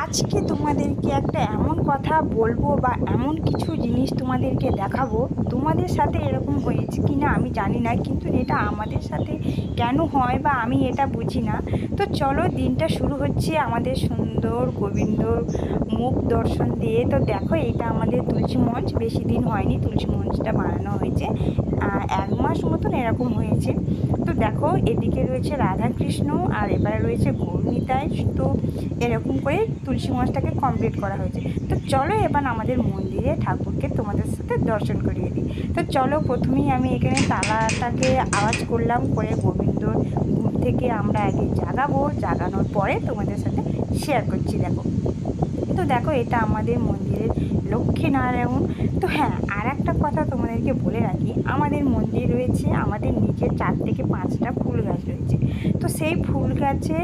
আজকে তোমাদেরকে একটা এমন কথা বলব বা এমন কিছু জিনিস তোমাদেরকে দেখাবো। তোমাদের সাথে এরকম হয়েছে কি না আমি জানি না, কিন্তু এটা আমাদের সাথে কেন হয় বা আমি এটা বুঝি না। তো চলো দিনটা শুরু হচ্ছে আমাদের সুন্দর গোবিন্দর মুখ দর্শন দিয়ে। তো দেখো, এটা আমাদের তুলসী মঞ্চ। বেশি দিন হয়নি তুলসী মঞ্চটা বানানো হয়েছে। এক মাস মতন এরকম হয়েছে। তো দেখো, এদিকে রয়েছে রাধাকৃষ্ণ আর এবারে রয়েছে গৌরনীতায় তো এরকম করে তুলসী মঞ্চটাকে কমপ্লিট করা হয়েছে। তো চলো এবার আমাদের মন্দিরে ঠাকুরকে তোমাদের সাথে দর্শন করিয়ে দিই। তো চলো প্রথমেই আমি এখানে তালাটাকে আওয়াজ করলাম, করে গোবিন্দর ঘুম থেকে আমরা আগে জাগাবো। জাগানোর পরে তোমাদের সাথে শেয়ার করছি, দেখো। তো দেখো, এটা আমাদের মন্দিরের লক্ষ্মীনারায়ণ। তো হ্যাঁ আর একটা কথা তোমাদেরকে বলে রাখি, আমাদের মন্দির রয়েছে, আমাদের নিচে চার থেকে পাঁচটা ফুল গাছ রয়েছে। তো সেই ফুল গাছে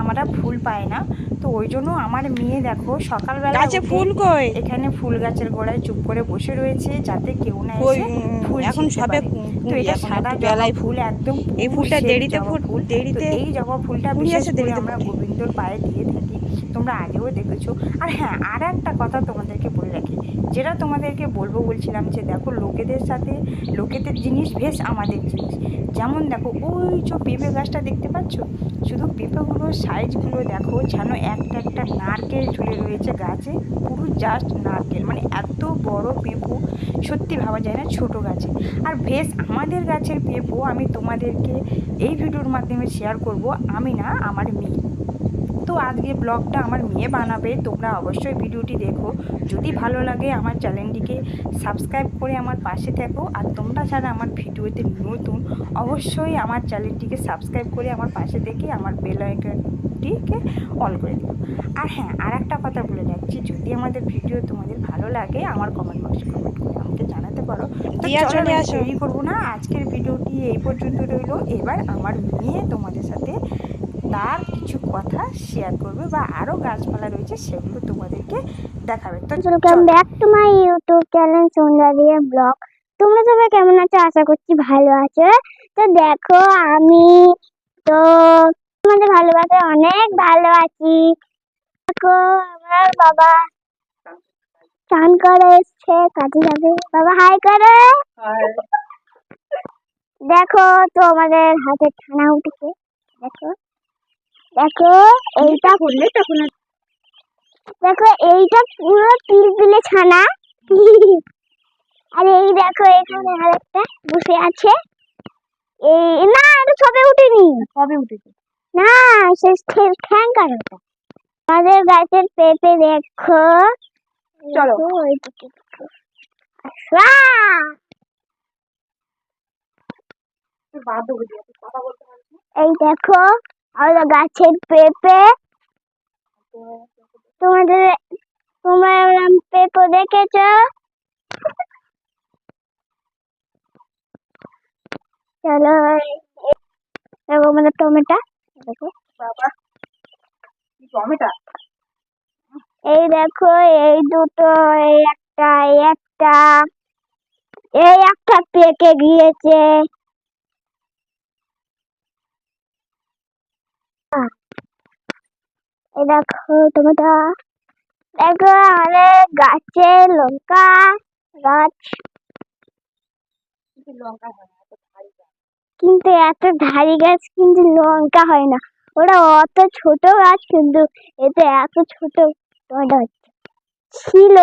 আমরা ফুল পাই না তো ওই জন্য আমার মেয়ে দেখো সকালবেলা গাছে ফুল কই? এখানে ফুল গাছের গোড়ায় চুপ করে বসে রয়েছে যাতে কেউ না এসে ফুল এখন সবে তো এটা সাদা বেলায় ফুল একদম এই ফুলটা দেরিতে ফুল। দেরিতে এই জবা ফুলটা বিশেষ করে আমরা গোবিন্দর পায়ে দিয়ে থাকি। তোমরা আগেও দেখেছ। আর হ্যাঁ আর একটা কথা তোমাদেরকে বলে রাখি। যেটা তোমাদেরকে বলব বলছিলাম যে দেখো, লোকেদের সাথে, লোকেদের জিনিস বেশ আমাদের জিনিস। যেমন দেখো, ওই যে পেঁপে গাছটা দেখতে পাচ্ছ? শুধু পেঁপেগুলোর সাইজগুলো দেখো, যেন একটা একটা নারকেল ঝুলে রয়েছে গাছে, পুরো জাস্ট নারকেল। মানে এত বড় পেঁপো, সত্যি ভাবা যায় না, ছোট গাছে। আর বেশ আমাদের গাছের পেঁপো আমি তোমাদেরকে এই ভিডিওর মাধ্যমে শেয়ার করব। আমি না, আমার মেয়ে। তো আজকে ব্লগটা আমার মেয়ে বানাবে তোমরা অবশ্যই ভিডিওটি দেখো। যদি ভালো লাগে আমার চ্যানেলটিকে সাবস্ক্রাইব করে আমার পাশে থাকো। আর তোমরা যারা আমার ভিডিওতে নতুন অবশ্যই আমার চ্যানেলটিকে সাবস্ক্রাইব করে আমার পাশে দেখে আমার বেল আইকনটিকে অন করে দিও। আর হ্যাঁ আর একটা কথা বলে যাচ্ছি যদি আমাদের ভিডিও তোমাদের ভালো লাগে আমার কমেন্ট বক্সে কমেন্ট করে আমাকে জানাতে পারো। চলো আসো। করব না আজকের ভিডিওটি এই পর্যন্ত রইল। এবার আমার মেয়ে তোমাদের সাথে তার কিছু কথা শেয়ার করবে বা আরও গাছপালা রয়েছে সেগুলো তোমাদেরকে দেখাবে। তো welcome back to my YouTube channel Sandhya দিয়ে ব্লগ তোমরা সবাই কেমন আছো? আশা করছি ভালো আছো। তো দেখো আমি তো তোমাদের ভালোবাসে অনেক ভালো আছি। দেখো আমার বাবা চান করে এসছে কাজে যাবে। বাবা হাই করে। দেখো তো আমাদের হাতে ছানা উঠেছে। দেখো। দেখো এইটা করলে তখন দেখো এইটা পুরো পিলপিলে ছানা। আর এই দেখো এখানে আরেকটা বসে আছে। এই না এটা সবে উঠেনি। কবে উঠেছে। না সে ঠ্যাং কাটাটা আমাদের গাছের পেঁপে দেখো। চলো। এই দেখো আমাদের গাছের পেঁপে। তোমাদের তোমরা পেঁপে দেখেছ? চলো দেখো আমাদের টমেটো। দেখো বাবা টমেটো? এই দেখো এই দুটো এই একটা এই একটা এই একটা পেকে গিয়েছে। আহ, দেখো টমেটো দেখো আমাদের গাছে লঙ্কা গাছ। কিন্তু এত ভারী গাছ। কিন্তু ধারি গাছ কিন্তু লঙ্কা হয় না। ওটা অত ছোট গাছ কিন্তু এতে এত ছোট টমেটো হচ্ছে। ছিল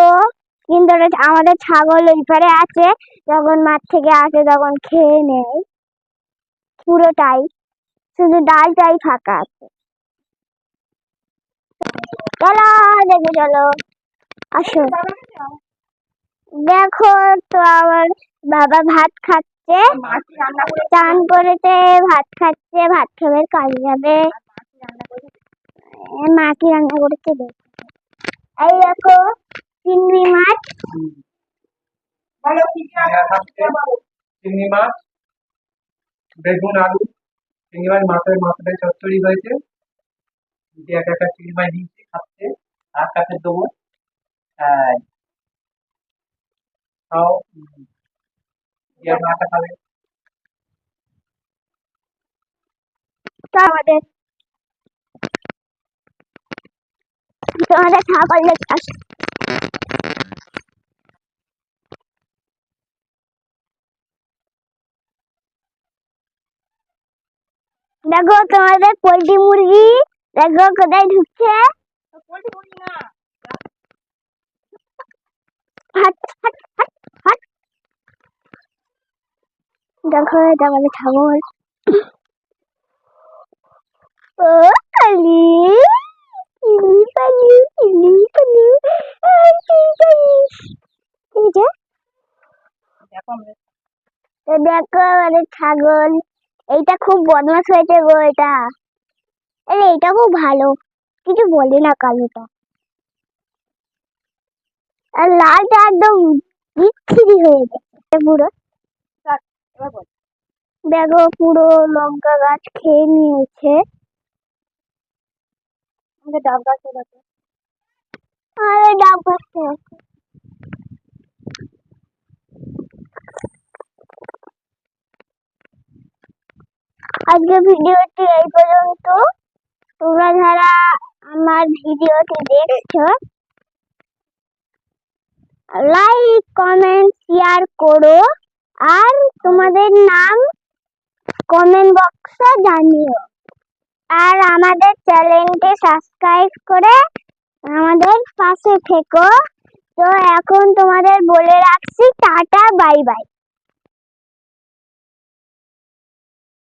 কিন্তু ওটা আমাদের ছাগল ওই পারে আছে। যখন মাঠ থেকে আসে তখন খেয়ে নেয়। পুরোটাই। শুধু ডালটাই ফাঁকা আছে। চলো চলো। আসো। দেখো তো আমার বাবা ভাত খাচ্ছে। চান করেছে, ভাত খাচ্ছে, ভাত খাবে কাজে যাবে। মা কি রান্না করেছে এই দেখো, চিংড়ি মাছ। করতে চিংড়ি মাছ, বেগুন, আলু। চিংড়ি মাছের মাথাটা চচ্চড়ি হয়েছে। যে একটা চিংড়ি মাছ খাচ্ছে আর কাছে দেবো। তাও মাটা খাবে। আমাদের তোমাদের ছাগল দেখো তোমাদের পোল্ট্রি মুরগি। দেখো কোথায় ঢুকছে। দেখো এটা আমাদের ছাগল। ও কালি কিলি কালি কিলি কালি কিলি আমরা দেখো আমাদের ছাগল। এইটা খুব বদমাশ হয়েছে গো এটা। আরে এটা খুব ভালো। কিছু বলে না কালোটা। আর লালটা একদম বিচ্ছিরি হয়ে গেছে পুরো। দেখো পুরো লঙ্কা গাছ খেয়ে নিয়েছে। ডাব গাছে দেখো আরে ডাব গাছটা আছে। আজকে ভিডিওটি এই পর্যন্ত, তোমরা যারা আমার ভিডিওটি দেখছ লাইক কমেন্ট শেয়ার করো। আর তোমাদের নাম কমেন্ট বক্সে জানিও। আর আমাদের চ্যানেলটি সাবস্ক্রাইব করে আমাদের পাশে থেকো। তো এখন তোমাদের বলে রাখছি, টাটা বাই বাই